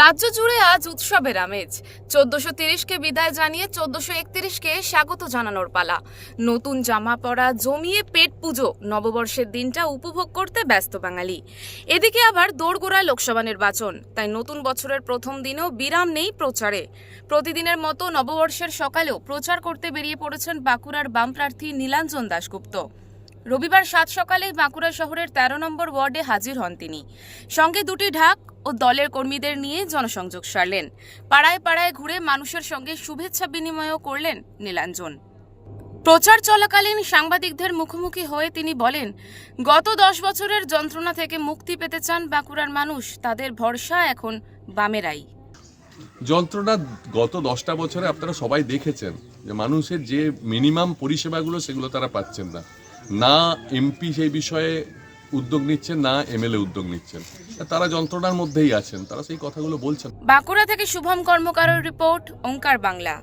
রাজ্য জুড়ে আজ উৎসবের আমেজ। চোদ্দশো তিরিশকে বিদায় জানিয়ে চোদ্দশো একত্রিশকে স্বাগত জানানোর পালা। নতুন জামা পরা, জমিয়ে পেট পুজো, নববর্ষের দিনটা উপভোগ করতে ব্যস্ত বাঙালি। এদিকে আবার দোরগোড়ায় লোকসভা নির্বাচন, তাই নতুন বছরের প্রথম দিনেও বিরাম নেই প্রচারে। প্রতিদিনের মতো নববর্ষের সকালেও প্রচার করতে বেরিয়ে পড়েছেন বাঁকুড়ার বাম প্রার্থী নীলাঞ্জন দাশগুপ্ত। রবিবার সাত সকালে বাঁকুড়া শহরের তেরো নম্বর ওয়ার্ডে হাজির হন তিনি। সঙ্গে দুটি ঢাক ও দলের কর্মীদের নিয়ে জনসংযোগ সারলেন। পাড়ায় পাড়ায় ঘুরে মানুষের সঙ্গে শুভেচ্ছা বিনিময়ও করলেন নীলাঞ্জন। প্রচার চলাকালীন সাংবাদিকদের মুখোমুখি হয়ে তিনি বলেন, গত দশ বছরের যন্ত্রণা থেকে মুক্তি পেতে চান বাঁকুড়ার মানুষ, তাদের ভরসা এখন বামেরাই। যন্ত্রণা গত দশটা বছরে আপনারা সবাই দেখেছেন যে মানুষের যে মিনিমাম পরিষেবাগুলো সেগুলো তারা পাচ্ছেন না। না এমপি সেই বিষয়ে উদ্যোগ নিচ্ছেন, না এমএলএ উদ্যোগ নিচ্ছেন। তারা যন্ত্রণার মধ্যেই আছেন, তারা সেই কথাগুলো বলছেন। বাঁকুড়া থেকে শুভম কর্মকারের রিপোর্ট, ওঙ্কার বাংলা।